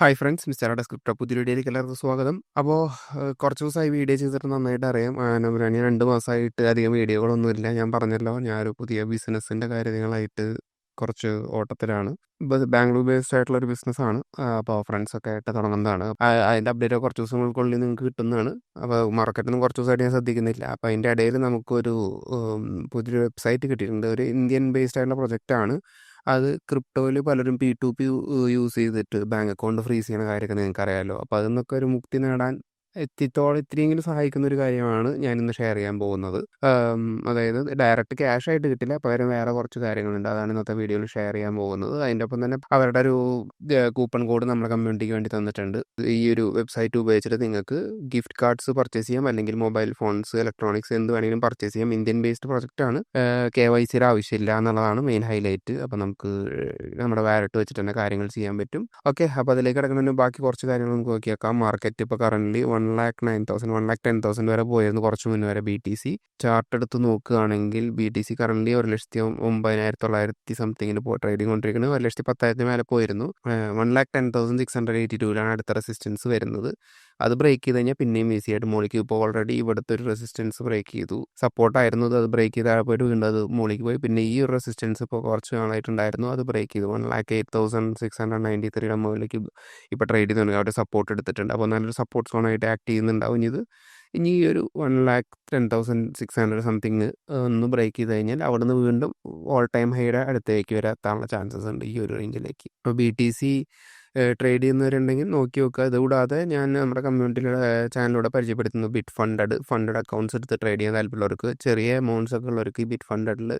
Hi friends mister ഡെസ്ക്രിപ്റ്റോ പുതിയ വീഡിയോയിലേക്ക് എല്ലാവർക്കും സ്വാഗതം. അപ്പോൾ കുറച്ച് ദിവസമായി വീഡിയോ ചെയ്തിട്ട് നന്നായിട്ട് അറിയാം. ഞാൻ രണ്ട് മാസമായിട്ട് അധികം വീഡിയോകളൊന്നുമില്ല. ഞാൻ പറഞ്ഞല്ലോ ഞാനൊരു പുതിയ ബിസിനസ്സിന്റെ കാര്യങ്ങളായിട്ട് കുറച്ച് ഓട്ടത്തിലാണ്. ബാംഗ്ലൂർ ബേസ്ഡ് ആയിട്ടുള്ള ഒരു ബിസിനസ്സാണ്. അപ്പോൾ ഫ്രണ്ട്സൊക്കെ ആയിട്ട് തുടങ്ങുന്നതാണ്. അതിന്റെ അപ്ഡേറ്റ് കുറച്ച് ദിവസങ്ങൾക്കുള്ളിൽ നിങ്ങൾക്ക് കിട്ടുന്നതാണ്. അപ്പോൾ മാർക്കറ്റൊന്നും കുറച്ച് ദിവസമായിട്ട് ഞാൻ ശ്രദ്ധിക്കുന്നില്ല. അപ്പോൾ അതിന്റെ ഇടയിൽ നമുക്കൊരു പുതിയൊരു വെബ്സൈറ്റ് കിട്ടിയിട്ടുണ്ട്. ഒരു ഇന്ത്യൻ ബേസ്ഡ് ആയിട്ടുള്ള പ്രൊജക്റ്റാണ് അത് ക്രിപ്റ്റോയിൽ പലരും പി ടു പി യൂസ് ചെയ്തിട്ട് ബാങ്ക് അക്കൗണ്ട് ഫ്രീസ് ചെയ്യുന്ന കാര്യമൊക്കെ നിങ്ങൾക്ക് അറിയാമല്ലോ അപ്പോൾ അതിൽ നിന്നൊക്കെ ഒരു മുക്തി നേടാൻ എത്തിത്തോളം ഇത്രയെങ്കിലും സഹായിക്കുന്ന ഒരു കാര്യമാണ് ഞാൻ ഇന്ന് ഷെയർ ചെയ്യാൻ പോകുന്നത്. അതായത് ഡയറക്റ്റ് ക്യാഷ് ആയിട്ട് കിട്ടില്ല. പകരം വേറെ കുറച്ച് കാര്യങ്ങളുണ്ട്. അതാണ് ഇന്നത്തെ വീഡിയോയിൽ ഷെയർ ചെയ്യാൻ പോകുന്നത്. അതിന്റെ ഒപ്പം തന്നെ അവരുടെ ഒരു കൂപ്പൺ കോഡ് നമ്മുടെ കമ്മ്യൂണിറ്റിക്ക് വേണ്ടി തന്നിട്ടുണ്ട്. ഈ ഒരു വെബ്സൈറ്റ് ഉപയോഗിച്ചിട്ട് നിങ്ങൾക്ക് ഗിഫ്റ്റ് കാർഡ്സ് പർച്ചേസ് ചെയ്യാം. അല്ലെങ്കിൽ മൊബൈൽ ഫോൺസ് ഇലക്ട്രോണിക്സ് എന്ത് വേണമെങ്കിലും പർച്ചേസ് ചെയ്യാം. ഇന്ത്യൻ ബേസ്ഡ് പ്രൊജക്റ്റ് ആണ്. കെ വൈ സിയുടെ ആവശ്യമില്ല എന്നുള്ളതാണ് മെയിൻ ഹൈലൈറ്റ് അപ്പോൾ നമുക്ക് നമ്മുടെ വാലറ്റ് വെച്ചിട്ട് തന്നെ കാര്യങ്ങൾ ചെയ്യാൻ പറ്റും. ഓക്കെ അപ്പോൾ അതിലേക്ക് കിടക്കുന്നതിന് ബാക്കി കുറച്ച് കാര്യങ്ങൾ നമുക്ക് നോക്കിയേക്കാം. മാർക്കറ്റ് ഇപ്പോൾ current one lakh nine thousand one lakh ten thousand വരെ പോയിരുന്നു കുറച്ച് മുന്നേ വരെ ബി ടി സി ചാർട്ട് എടുത്ത് നോക്കുകയാണെങ്കിൽ ബി ടി സി കറന്റ് ഒരു ലക്ഷത്തി ഒമ്പതിനായിരത്തി തൊള്ളായിരത്തി സംതിങ്ങിന് പോ ട്രേഡിംഗ് കൊണ്ടിരിക്കുന്നത് ഒരു ലക്ഷത്തി പത്തായിരത്തിന് മേലെ പോയിരുന്നു. One lakh ten thousand six hundred eighty ടൂവിലാണ് അടുത്ത റെസിസ്റ്റൻസ് വരുന്നത്. അത് ബ്രേക്ക് ചെയ്ത് കഴിഞ്ഞാൽ പിന്നെയും ഈസി ആയിട്ട് മോളിക്ക് ഇപ്പോൾ ഓൾറെഡി ഇവിടുത്തെ ഒരു റെസിസ്റ്റൻസ് ബ്രേക്ക് ചെയ്തു. സപ്പോർട്ടായിരുന്നു അത് ബ്രേക്ക് ചെയ്ത് താഴെ പോയിട്ട് വീണ്ടും അത് മോളിക്ക് പോയി. പിന്നെ ഈ ഒരു റെസിസ്റ്റൻസ് ഇപ്പോൾ കുറച്ച് നാളായിട്ടുണ്ടായിരുന്നു അത് ബ്രേക്ക് ചെയ്തു. One lakh eight thousand six hundred ninety ത്രീയുടെ മുകളിലേക്ക് ഇപ്പോൾ ട്രേഡ് ചെയ്യുന്നുണ്ട് അവിടെ സപ്പോർട്ട് എടുത്തിട്ടുണ്ട്. അപ്പോൾ നല്ലൊരു സപ്പോർട്ട് സോണായിട്ട് ആക്ട് ചെയ്യുന്നുണ്ടാവും. ഇത് ഇനി ഈ ഒരു one lakh ten thousand six hundred something ഒന്ന് ബ്രേക്ക് ചെയ്ത് കഴിഞ്ഞാൽ അവിടെ നിന്ന് വീണ്ടും ഓൾ ടൈം ഹൈയുടെ അടുത്തേക്ക് വരെ വരാത്താനുള്ള ചാൻസസ് ഉണ്ട് ഈ ഒരു റേഞ്ചിലേക്ക് അപ്പോൾ ബി ടി സി ട്രേഡ് ചെയ്യുന്നവരുണ്ടെങ്കിൽ നോക്കി നോക്കുക ഇതുകൂടാതെ ഞാൻ നമ്മുടെ കമ്മ്യൂണിറ്റിയുടെ ചാനലിലൂടെ പരിചയപ്പെടുത്തുന്നു. ബിറ്റ് ഫണ്ടഡ് ഫണ്ടഡ് അക്കൗണ്ട്സ് എടുത്ത് ട്രേഡ് ചെയ്യാൻ താല്പര്യമുള്ളവർക്ക്. ചെറിയ എമൗണ്ട്സ് ഒക്കെ ഉള്ളവർക്ക് ഈ ബിറ്റ് ഫണ്ടഡിൽ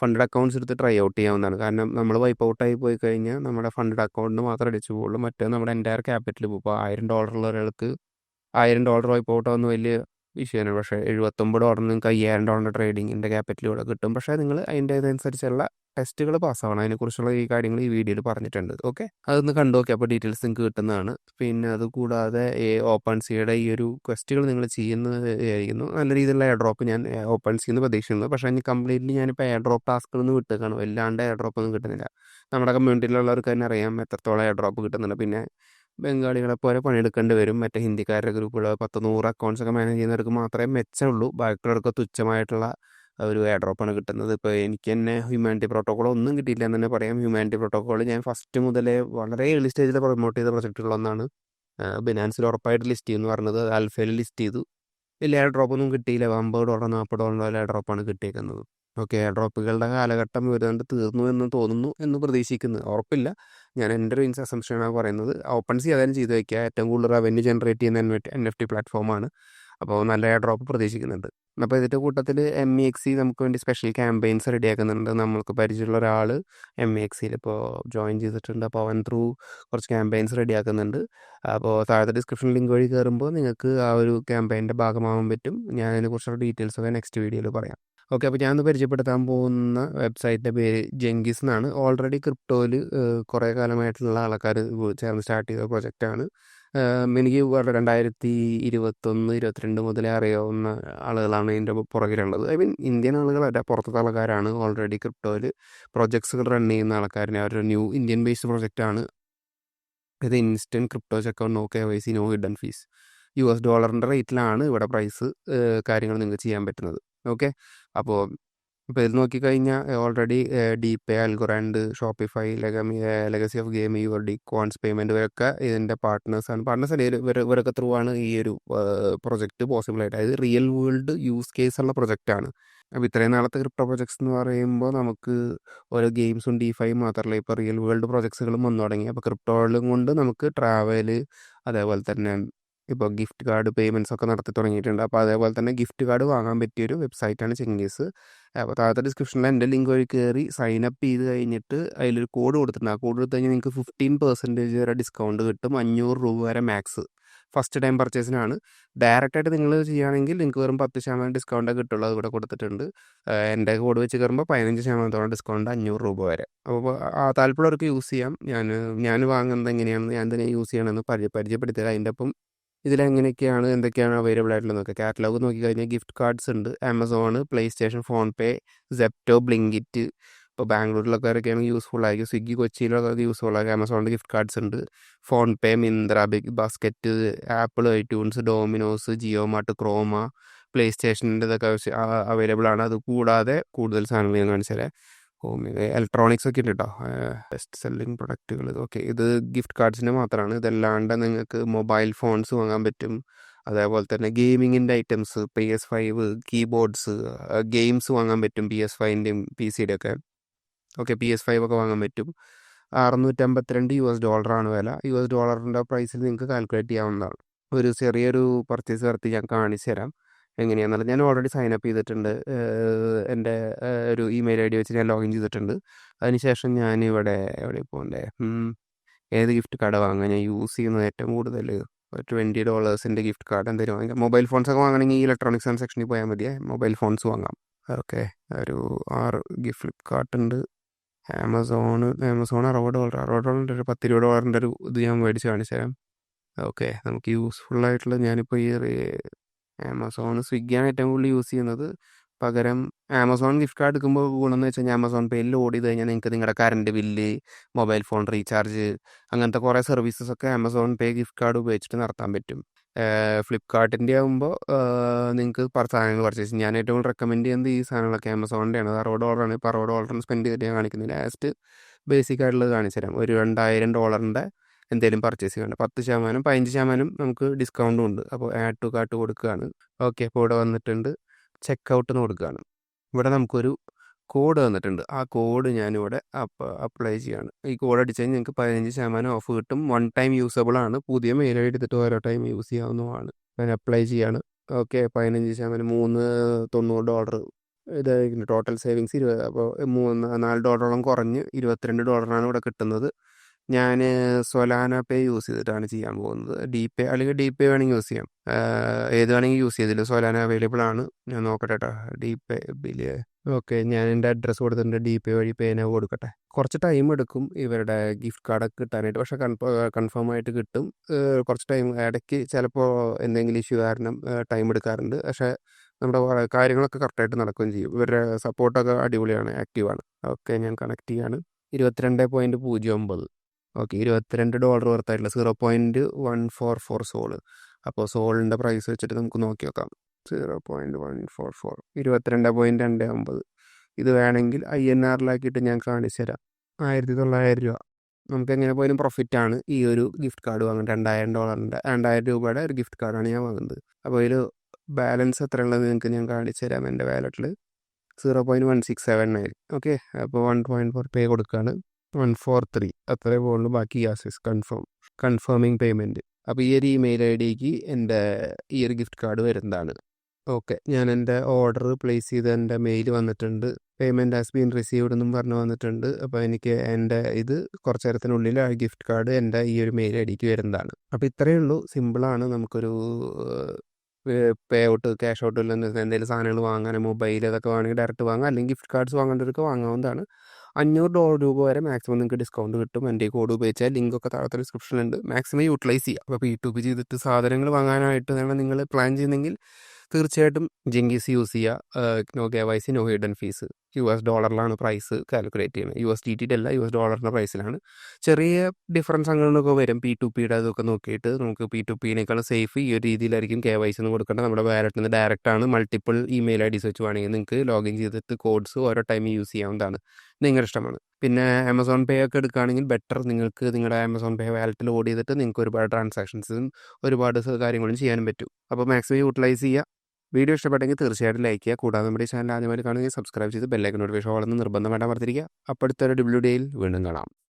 ഫണ്ടഡ് അക്കൗണ്ട്സ് എടുത്ത് ട്രൈ ഔട്ട് ചെയ്യാവുന്നതാണ്. കാരണം നമ്മൾ വൈപ്പ് ഔട്ട് ആയി പോയി കഴിഞ്ഞാൽ നമ്മുടെ ഫണ്ടഡ് അക്കൗണ്ട് മാത്രം അടിച്ചു പോകുള്ളൂ മറ്റേ നമ്മുടെ എന്റയർ ക്യാപിറ്റൽ പോകും ഇപ്പോൾ ആയിരം ഡോളറുള്ള ഒരാൾക്ക് ആയിരം ഡോളർ വൈപ്പ് ഔട്ട് ആവുന്ന വലിയ വിഷയമാണ്. പക്ഷേ എഴുപത്തൊമ്പത് ഡോളർ നിങ്ങൾക്ക് അയ്യായിരം ഡോളറിന്റെ ട്രേഡിങ്ങിന്റെ ക്യാപിറ്റൽ ഇവിടെ കിട്ടും. പക്ഷേ നിങ്ങൾ അതിന്റെ ഇതനുസരിച്ചുള്ള ടെസ്റ്റുകൾ പാസ്സാവണം അതിനെക്കുറിച്ചുള്ള ഈ കാര്യങ്ങൾ ഈ വീഡിയോയിൽ പറഞ്ഞിട്ടുണ്ട്. ഓക്കെ അതൊന്ന് കണ്ടു നോക്കി അപ്പോൾ ഡീറ്റെയിൽസ് നിങ്ങൾക്ക് കിട്ടുന്നതാണ്. പിന്നെ അത് കൂടാതെ ഈ ഓപ്പൺ സിയുടെ ഈ ഒരു ക്വസ്റ്റുകൾ നിങ്ങൾ ചെയ്യുന്നതായിരിക്കുന്നു നല്ല രീതിയിലുള്ള എയർ ഡ്രോപ്പ് ഞാൻ ഓപ്പൺ സിന്ന് പ്രതീക്ഷിക്കുന്നു. പക്ഷേ ഇനി കംപ്ലീറ്റ്ലി ഞാനിപ്പോൾ എയർ ഡ്രോപ്പ് ടാസ്കുകൾ നിന്ന് വിട്ടേക്കാണ്. വല്ലാണ്ട് എയർ ഡ്രോപ്പ് ഒന്നും കിട്ടുന്നില്ല. നമ്മുടെ കമ്മ്യൂണിറ്റിയിലുള്ളവർക്ക് തന്നെ അറിയാം എത്രത്തോളം എയർ ഡ്രോപ്പ് കിട്ടുന്നുണ്ട്. പിന്നെ ബംഗാളികളെ പോലെ പണിയെടുക്കേണ്ടി വരും. മറ്റേ ഹിന്ദിക്കാരുടെ ഗ്രൂപ്പുകൾ പത്ത് നൂറ് അക്കൗണ്ട്സ് ഒക്കെ മാനേജ് ചെയ്യുന്നവർക്ക് മാത്രമേ മെച്ചമുള്ളൂ. ബാക്കിയുള്ളവർക്ക് തുച്ഛമായിട്ടുള്ള ഒരു എയർ ഡ്രോപ്പാണ് കിട്ടുന്നത്. ഇപ്പോൾ എനിക്ക് തന്നെ ഹ്യൂമാനിറ്റി പ്രോട്ടോക്കോൾ ഒന്നും കിട്ടിയില്ല എന്ന് തന്നെ പറയാം. ഹ്യൂമാനിറ്റി പ്രോട്ടോക്കോൾ ഞാൻ ഫസ്റ്റ് മുതലേ വളരെ ഏർലി സ്റ്റേജിൽ പ്രൊമോട്ട് ചെയ്ത പ്രൊജക്റ്റുകളൊന്നാണ് ബിനാൻസിൽ ഉറപ്പായിട്ട് ലിസ്റ്റ് ചെയ്യുമെന്ന് പറഞ്ഞത്. ആൽഫയിൽ ലിസ്റ്റ് ചെയ്തു. വലിയ എയർ ഡ്രോപ്പൊന്നും കിട്ടിയില്ല. അമ്പത് ഡോളർ നാൽപ്പത് ഡോളറിന്റെ എയർ ഡ്രോപ്പാണ് കിട്ടിയേക്കുന്നത്. ഓക്കെ ഡ്രോപ്പുകളുടെ കാലഘട്ടം വരുന്നുണ്ട് തീർന്നു എന്ന് തോന്നുന്നു എന്ന് പ്രതീക്ഷിക്കുന്നു. ഉറപ്പില്ല. ഞാൻ എന്റെ ഒരു ഇൻസ് പറയുന്നത്. ഓപ്പൺ സി അതായത് ചെയ്ത് വയ്ക്കുക ഏറ്റവും കൂടുതൽ റവന്യൂ ജനറേറ്റ് ചെയ്യുന്ന എൻ എഫ് ടി പ്ലാറ്റ്ഫോമാണ് അപ്പോൾ നല്ല ഡ്രോപ്പ് പ്രതീക്ഷിക്കുന്നുണ്ട്. അപ്പോൾ ഇതിന്റെ കൂട്ടത്തിൽ എം ഇ എക്സ് നമുക്ക് വേണ്ടി സ്പെഷ്യൽ ക്യാമ്പയിൻസ് റെഡിയാക്കുന്നുണ്ട് നമ്മൾക്ക് പരിചയമുള്ള ഒരാൾ എം ഇ എക്സ് സിയിൽ ഇപ്പോൾ ജോയിൻ ചെയ്തിട്ടുണ്ട്. അപ്പോൾ അവൻ ത്രൂ കുറച്ച് ക്യാമ്പയിൻസ് റെഡിയാക്കുന്നുണ്ട് അപ്പോൾ താഴത്തെ ഡിസ്ക്രിപ്ഷൻ ലിങ്ക് വഴി കയറുമ്പോൾ നിങ്ങൾക്ക് ആ ഒരു ക്യാമ്പയിന്റെ ഭാഗമാവാൻ പറ്റും. ഞാൻ അതിനെക്കുറിച്ചുള്ള ഡീറ്റെയിൽസ് ഒക്കെ നെക്സ്റ്റ് വീഡിയോയിൽ പറയാം. ഓക്കെ അപ്പോൾ ഞാനൊന്ന് പരിചയപ്പെടുത്താൻ പോകുന്ന വെബ്സൈറ്റിന്റെ പേര് ജെങ്കിസ് എന്നാണ്. ഓൾറെഡി ക്രിപ്റ്റോയിൽ കുറേ കാലമായിട്ടുള്ള ആൾക്കാർ ചേർന്ന് സ്റ്റാർട്ട് ചെയ്ത പ്രൊജക്റ്റാണ് എനിക്ക് രണ്ടായിരത്തി ഇരുപത്തൊന്ന് ഇരുപത്തിരണ്ട് മുതലേ അറിയാവുന്ന ആളുകളാണ് ഇതിന്റെ പുറകിലുള്ളത്. ഐ മീൻ ഇന്ത്യൻ ആളുകളല്ല പുറത്തത്തെ ആൾക്കാരാണ് ഓൾറെഡി ക്രിപ്റ്റോയിൽ പ്രൊജക്ട്സുകൾ റൺ ചെയ്യുന്ന ആൾക്കാരാണ് അവരുടെ ന്യൂ ഇന്ത്യൻ ബേസ്ഡ് പ്രൊജക്റ്റാണ് ഇത് instant crypto account no K Y C no hidden fees U S ഡോളറിന്റെ റേറ്റിലാണ് ഇവിടെ പ്രൈസ് കാര്യങ്ങൾ നിങ്ങൾക്ക് ചെയ്യാൻ പറ്റുന്നത്. ഓക്കെ അപ്പോൾ ഇപ്പോൾ ഇത് നോക്കിക്കഴിഞ്ഞാൽ already D pay Algorand Shopify ലെഗമി legacy of game your D cons payment ഇവരൊക്കെ ഇതിന്റെ പാർട്ട്നേഴ്സാണ് പാർട്ട്നേഴ്സ് അല്ല ഇവർ ഇവരൊക്കെ ത്രൂ ആണ് ഈ ഒരു പ്രൊജക്റ്റ് പോസിബിൾ ആയിട്ട്. അതായത് റിയൽ വേൾഡ് യൂസ് കേസ് ഉള്ള പ്രൊജക്റ്റാണ് അപ്പോൾ ഇത്രയും നാളത്തെ ക്രിപ്റ്റോ പ്രൊജക്ട്സ് എന്ന് പറയുമ്പോൾ നമുക്ക് ഓരോ ഗെയിംസും ഡിഫൈ മാത്രമല്ല ഇപ്പോൾ റിയൽ വേൾഡ് പ്രൊജക്ട്സുകളും വന്നു തുടങ്ങി. അപ്പോൾ ക്രിപ്റ്റോകളും കൊണ്ട് നമുക്ക് ട്രാവൽ അതേപോലെ തന്നെ ഇപ്പോൾ ഗിഫ്റ്റ് കാർഡ് പേയ്മെന്റ്സ് ഒക്കെ നടത്തി തുടങ്ങിയിട്ടുണ്ട്. അപ്പോൾ അതേപോലെ തന്നെ ഗിഫ്റ്റ് കാർഡ് വാങ്ങാൻ പറ്റിയൊരു വെബ്സൈറ്റാണ് ചെങ്കീസ്. അപ്പോൾ താഴത്തെ ഡിസ്ക്രിപ്ഷനിൽ എന്റെ ലിങ്ക് വഴി കയറി സൈൻ അപ്പ് ചെയ്ത് കഴിഞ്ഞിട്ട് അതിലൊരു കോഡ് കൊടുത്തിട്ടുണ്ട്. ആ കോഡ് കൊടുത്തു കഴിഞ്ഞാൽ നിങ്ങൾക്ക് ഫിഫ്റ്റീൻ പെർസെന്റേജ് വരെ ഡിസ്കൗണ്ട് കിട്ടും. അഞ്ഞൂറ് രൂപ വരെ മാക്സ് ഫസ്റ്റ് ടൈം പർച്ചേസിനാണ് ഡയറക്റ്റായിട്ട് നിങ്ങൾ ചെയ്യുകയാണെങ്കിൽ നിങ്ങൾക്ക് വെറും പത്ത് ശതമാനം ഡിസ്കൗണ്ടേ കിട്ടുള്ളൂ. അതുകൂടെ കൊടുത്തിട്ടുണ്ട്. എന്റെ കോഡ് വെച്ച് കയറുമ്പോൾ പതിനഞ്ച് ശതമാനത്തോളം ഡിസ്കൗണ്ട് അഞ്ഞൂറ് രൂപ വരെ. അപ്പോൾ ആ താല്പര്യമുള്ളവർക്ക് യൂസ് ചെയ്യാം. ഞാൻ ഞാൻ വാങ്ങുന്നത് എങ്ങനെയാണെന്ന് ഞാൻ തന്നെ യൂസ് ചെയ്യണമെന്ന് പരി പരിചയപ്പെടുത്തിയത് അതിന്റെ ഒപ്പം ഇതിലെങ്ങനെയൊക്കെയാണ് എന്തൊക്കെയാണ് അവൈലബിൾ ആയിട്ടുള്ളതെന്നൊക്കെ കാറ്റലോഗ് നോക്കിക്കഴിഞ്ഞാൽ ഗിഫ്റ്റ് കാർഡ്സ് ഉണ്ട്. ആമസോൺ പ്ലേ സ്റ്റേഷൻ ഫോൺ പേ സെപ്റ്റോ ബ്ലിങ്കിറ്റ് ഇപ്പോൾ ബാംഗ്ലൂരിലൊക്കെയൊക്കെയാണ് യൂസ്ഫുൾ ആയിരിക്കും. സ്വിഗ്ഗി കൊച്ചിയിലൊക്കെ യൂസ്ഫുൾ ആയിരിക്കും. ആമസോണിന്റെ ഗിഫ്റ്റ് കാർഡ്സ് ഉണ്ട്. PhonePe Myntra BigBasket Apple iTunes Domino's JioMart Croma play സ്റ്റേഷന്റെ ഇതൊക്കെ അവൈലബിൾ ആണ്. അത് കൂടാതെ കൂടുതൽ സാധനങ്ങൾ ഞാൻ കാണിച്ചു തരാം ഹോം ഇലക്ട്രോണിക്സ് ഒക്കെ ഉണ്ട്? കേട്ടോ ബെസ്റ്റ് സെല്ലിംഗ് പ്രൊഡക്റ്റുകൾ ഓക്കെ. ഇത് ഗിഫ്റ്റ് കാർഡ്സിന് മാത്രമാണ് ഇതല്ലാണ്ട് നിങ്ങൾക്ക് മൊബൈൽ ഫോൺസ് വാങ്ങാൻ പറ്റും. അതേപോലെ തന്നെ ഗെയിമിങ്ങിന്റെ items P S five keyboards games വാങ്ങാൻ പറ്റും പി എസ് ഫൈവിന്റെയും പി സിയുടെ ഒക്കെ ഓക്കെ പി എസ് ഫൈവ് ഒക്കെ വാങ്ങാൻ പറ്റും. അറുന്നൂറ്റമ്പത്തിരണ്ട് യു എസ് ഡോളറാണ് വില. യു എസ് ഡോളറിന്റെ പ്രൈസിൽ നിങ്ങൾക്ക് കാൽക്കുലേറ്റ് ചെയ്യാവുന്നതാണ്. ഒരു ചെറിയൊരു പർച്ചേസ് നടത്തി ഞാൻ കാണിച്ചു തരാം എങ്ങനെയാണെന്നുള്ളത് ഞാൻ ഓൾറെഡി സൈൻ അപ്പ് ചെയ്തിട്ടുണ്ട്. എന്റെ ഒരു ഇമെയിൽ ഐ ഡി വെച്ച് ഞാൻ ലോഗിൻ ചെയ്തിട്ടുണ്ട്. അതിനുശേഷം ഞാൻ ഇവിടെ എവിടെ പോകണ്ടേ? ഏത് ഗിഫ്റ്റ് കാർഡ് വാങ്ങാൻ ഞാൻ യൂസ് ചെയ്യുന്നത് ഏറ്റവും കൂടുതൽ ട്വന്റി ഡോളേഴ്സിന്റെ ഗിഫ്റ്റ് കാർഡ് എന്തെങ്കിലും വാങ്ങിക്കാം. മൊബൈൽ ഫോൺസ് ഒക്കെ വാങ്ങണമെങ്കിൽ ഇലക്ട്രോണിക്സ് ആൻഡ് സെക്ഷനിൽ പോയാൽ മതിയേ. മൊബൈൽ ഫോൺസ് വാങ്ങാം. ഓക്കെ. ഒരു ആറ് ഗിഫ്റ്റ് ഫ്ലിപ്കാർട്ട് ഉണ്ട്. ആമസോൺ ആമസോൺ അറുപത് ഡോളർ അറുപത് ഡോളറിന്റെ ഒരു പത്ത് ഇരുപത് ഡോളറിന്റെ ഒരു ഇത് ഞാൻ മേടിച്ച് കാണിച്ചു തരാം ഓക്കെ. നമുക്ക് യൂസ്ഫുൾ ആയിട്ടുള്ള ഞാനിപ്പോൾ ഈ ആമസോൺ സ്വിഗ്ഗിയാണ് ഏറ്റവും കൂടുതൽ യൂസ് ചെയ്യുന്നത്. പകരം ആമസോൺ ഗിഫ്റ്റ് കാർഡ് എടുക്കുമ്പോൾ ഗുണമെന്ന് വെച്ച് കഴിഞ്ഞാൽ ആമസോൺ പേയിൽ ഓടി കഴിഞ്ഞാൽ നിങ്ങൾക്ക് നിങ്ങളുടെ current bill mobile phone recharge അങ്ങനത്തെ കുറേ സർവീസസ് ഒക്കെ ആമസോൺ പേ ഗിഫ്റ്റ് കാർഡ് ഉപയോഗിച്ചിട്ട് നടത്താൻ പറ്റും. ഫ്ലിപ്കാർട്ടിന്റെ ആകുമ്പോൾ നിങ്ങൾക്ക് സാധനങ്ങൾ പർച്ചേസ് ഞാൻ ഏറ്റവും റെക്കമെൻഡ് ചെയ്യുന്നത് ഈ സാധനങ്ങളൊക്കെ ആമസോണിന്റെ ആണ്. അറുപത് ഡോളറാണ് ഇപ്പോൾ അറുപത് ഡോളറിന് സ്പെൻഡ് ചെയ്തിട്ട് ഞാൻ കാണിക്കുന്നത് ലാസ്റ്റ് ബേസിക് ആയിട്ടുള്ളത് കാണിച്ചു തരാം ഒരു രണ്ടായിരം ഡോളറിന്റെ എന്തെങ്കിലും പർച്ചേസ് ചെയ്യണം പത്ത് ശതമാനം പതിനഞ്ച് ശതമാനം നമുക്ക് ഡിസ്കൗണ്ടും ഉണ്ട്. അപ്പോൾ ആഡ് ടു കാർട്ട് കൊടുക്കുകയാണ് ഓക്കെ അപ്പോൾ ഇവിടെ വന്നിട്ടുണ്ട് ചെക്ക് എന്ന് കൊടുക്കുകയാണ് ഇവിടെ നമുക്കൊരു കോഡ് തന്നിട്ടുണ്ട് ആ കോഡ് ഞാനിവിടെ അപ്ലൈ ചെയ്യാണ്. ഈ കോഡ് അടിച്ച് കഴിഞ്ഞാൽ നിങ്ങൾക്ക് പതിനഞ്ച് ശതമാനം ഓഫ് കിട്ടും. വൺ ടൈം യൂസബിൾ ആണ്. പുതിയ മെയിൽ എടുത്തിട്ട് ഓരോ ടൈം യൂസ് ചെയ്യാവുന്നതാണ് ഞാൻ അപ്ലൈ ചെയ്യാണ്. ഓക്കെ പതിനഞ്ച് ശതമാനം മൂന്ന് തൊണ്ണൂറ് ഡോളർ ഇത് ടോട്ടൽ സേവിങ്സ് ഇരുപത് അപ്പോൾ മൂന്ന് നാല് ഡോളറോളം കുറഞ്ഞ് ഇരുപത്തിരണ്ട് ഡോളറാണ് ഇവിടെ കിട്ടുന്നത്. ഞാൻ സൊലാന പേ യൂസ് ചെയ്തിട്ടാണ് ചെയ്യാൻ പോകുന്നത്. ഡി പേ അല്ലെങ്കിൽ ഡി പേ വേണമെങ്കിൽ യൂസ് ചെയ്യാം. ഏത് വേണമെങ്കിൽ യൂസ് ചെയ്തില്ല. സൊലാന അവൈലബിൾ ആണ്. ഞാൻ നോക്കട്ടെ കേട്ടോ ഡി പേ ബിൽ ഓക്കെ. ഞാൻ എന്റെ അഡ്രസ്സ് കൊടുത്തിട്ടുണ്ട്. ഡി പേ വഴി പേന കൊടുക്കട്ടെ. കുറച്ച് ടൈം എടുക്കും ഇവരുടെ ഗിഫ്റ്റ് കാർഡൊക്കെ കിട്ടാനായിട്ട്. പക്ഷേ കൺഫേം ആയിട്ട് കിട്ടും. കുറച്ച് ടൈം ഇടയ്ക്ക് ചിലപ്പോൾ എന്തെങ്കിലും ഇഷ്യൂ കാരണം ടൈം എടുക്കാറുണ്ട്. പക്ഷേ നമ്മുടെ കാര്യങ്ങളൊക്കെ കറക്റ്റായിട്ട് നടക്കുകയും ചെയ്യും. ഇവരുടെ സപ്പോർട്ടൊക്കെ അടിപൊളിയാണ് ആക്റ്റീവാണ്. ഓക്കെ. ഞാൻ കണക്ട് ചെയ്യാണ്. ഇരുപത്തിരണ്ട് പോയിന്റ് പൂജ്യം ഒമ്പത്. ഓക്കെ ഇരുപത്തിരണ്ട് dollar വർത്തായിട്ടുള്ള zero point one four four Sol അപ്പോൾ സോളിന്റെ പ്രൈസ് വെച്ചിട്ട് നമുക്ക് നോക്കി നോക്കാം zero point one four four ഇരുപത്തിരണ്ട് പോയിന്റ് രണ്ട് അമ്പത്. ഇത് വേണമെങ്കിൽ ഐ എൻ ആറിലാക്കിയിട്ട് ഞാൻ കാണിച്ചു തരാം. ആയിരത്തി തൊള്ളായിരം രൂപ. നമുക്ക് എങ്ങനെ പോയാലും പ്രോഫിറ്റ് ആണ്. ഈ ഒരു ഗിഫ്റ്റ് കാർഡ് വാങ്ങുന്നത്. രണ്ടായിരം ഡോളറിന്റെ രണ്ടായിരം രൂപയുടെ ഒരു ഗിഫ്റ്റ് കാർഡാണ് ഞാൻ വാങ്ങുന്നത്. അപ്പോൾ ഇതിൽ ബാലൻസ് എത്ര ഉള്ളത് നിങ്ങൾക്ക് ഞാൻ കാണിച്ചു തരാം എന്റെ വാലറ്റിൽ zero point one six seven nine okay അപ്പോൾ വൺ പോയിന്റ് ഫോർ പേ കൊടുക്കുകയാണ് വൺ ഫോർ ത്രീ അത്രേ പോകുള്ളൂ ബാക്കി ഗ്യാസസ് കൺഫേം കൺഫേമിങ് പേയ്മെന്റ്. അപ്പോൾ ഈ ഒരു ഇമെയിൽ ഐ ഡിക്ക് എന്റെ ഈ ഒരു ഗിഫ്റ്റ് കാർഡ് വരുന്നതാണ്. ഓക്കെ. ഞാൻ എന്റെ ഓർഡർ പ്ലേസ് ചെയ്ത് എന്റെ മെയിൽ വന്നിട്ടുണ്ട്. പേയ്മെന്റ് ഹാസ് ബീൻ റിസീവ്ഡ് എന്നും പറഞ്ഞു വന്നിട്ടുണ്ട്. അപ്പോൾ എനിക്ക് എന്റെ ഇത് കുറച്ച് നേരത്തിനുള്ളിൽ ആ ഗിഫ്റ്റ് കാർഡ് എന്റെ ഈ ഒരു മെയിൽ ഐ ഡിക്ക് വരുന്നതാണ്. അപ്പോൾ ഇത്രയേ ഉള്ളൂ. സിമ്പിളാണ്. നമുക്കൊരു പേ ഔട്ട് ക്യാഷ് ഔട്ട് എന്തെങ്കിലും സാധനങ്ങൾ വാങ്ങാൻ മൊബൈൽ അതൊക്കെ വേണമെങ്കിൽ ഡയറക്റ്റ് വാങ്ങാം. അല്ലെങ്കിൽ ഗിഫ്റ്റ് കാർഡ്സ് വാങ്ങേണ്ടവർക്ക് വാങ്ങാവുന്നതാണ്. അഞ്ഞൂറ് രൂപ വരെ മാക്സിമം നിങ്ങൾക്ക് ഡിസ്കൗണ്ട് കിട്ടും. എന്റെ കോഡ് ഉപയോഗിച്ചാൽ ലിങ്കൊക്കെ താഴത്തെ ഡിസ്ക്രിപ്ഷനിലുണ്ട് മാക്സിമം യൂട്ടിലൈസ് ചെയ്യുക അപ്പോൾ യൂട്യൂബ് ചെയ്തിട്ട് സാധനങ്ങൾ വാങ്ങാനായിട്ട് തന്നെ നിങ്ങൾ പ്ലാൻ ചെയ്യുന്നെങ്കിൽ തീർച്ചയായിട്ടും ജെങ്കീസ് യൂസ് ചെയ്യുക no K Y C no hidden fees U S ഡോളറിലാണ് price calculate ചെയ്യുന്നത്. യു എസ് ഡി ടി അല്ല യു എസ് ഡോളറിന്റെ പ്രൈസിലാണ് ചെറിയ ഡിഫറൻസ് അങ്ങനെയൊക്കെ വരും. പി ടു പിയുടെ അതൊക്കെ നോക്കിയിട്ട് നമുക്ക് പി ടു പിനേക്കാൾ സേഫ് ഈ ഒരു രീതിയിലായിരിക്കും കെ വൈ സി എന്ന് കൊടുക്കേണ്ടത്. നമ്മുടെ വാലറ്റിൽ നിന്ന് ഡയറക്റ്റ് ആണ് മൾട്ടിപ്പിൾ ഇമെയിൽ ഐ ഡി വെച്ച് വേണമെങ്കിൽ നിങ്ങൾക്ക് ലോഗിൻ ചെയ്തിട്ട് കോഡ്സ് ഓരോ ടൈം യൂസ് ചെയ്യാവുന്നതാണ്. നിങ്ങളുടെ ഇഷ്ടമാണ്. പിന്നെ ആമസോൺ പേ ഒക്കെ എടുക്കുകയാണെങ്കിൽ ബെറ്റർ നിങ്ങൾക്ക് നിങ്ങളുടെ ആമസോൺ പേ വാലറ്റിൽ ലോഡ് ചെയ്തിട്ട് നിങ്ങൾക്ക് ഒരുപാട് ട്രാൻസാക്ഷൻസും ഒരുപാട് കാര്യങ്ങളും ചെയ്യാനും പറ്റും. അപ്പോൾ മാക്സിമം യൂട്ടിലൈസ് ചെയ്യുക. വീഡിയോ ഇഷ്ടപ്പെട്ടെങ്കിൽ തീർച്ചയായിട്ടും ലൈക്ക് ചെയ്യുക. കൂടാതെ നമ്മുടെ ചാനൽ ആദ്യമായിട്ട് കാണുകയും സബ്സ്ക്രൈബ് ചെയ്ത് ബെല്ലൈക്കൻ നോട്ടിഫിക്കേഷൻ ഓളെന്ന് നിർബന്ധമായിട്ട് അമർത്തിരിക്കുക അപ്പോഴത്തെ ഒരു ഡബ്ല്യു ഡിയിൽ വീണ്ടും കാണാം.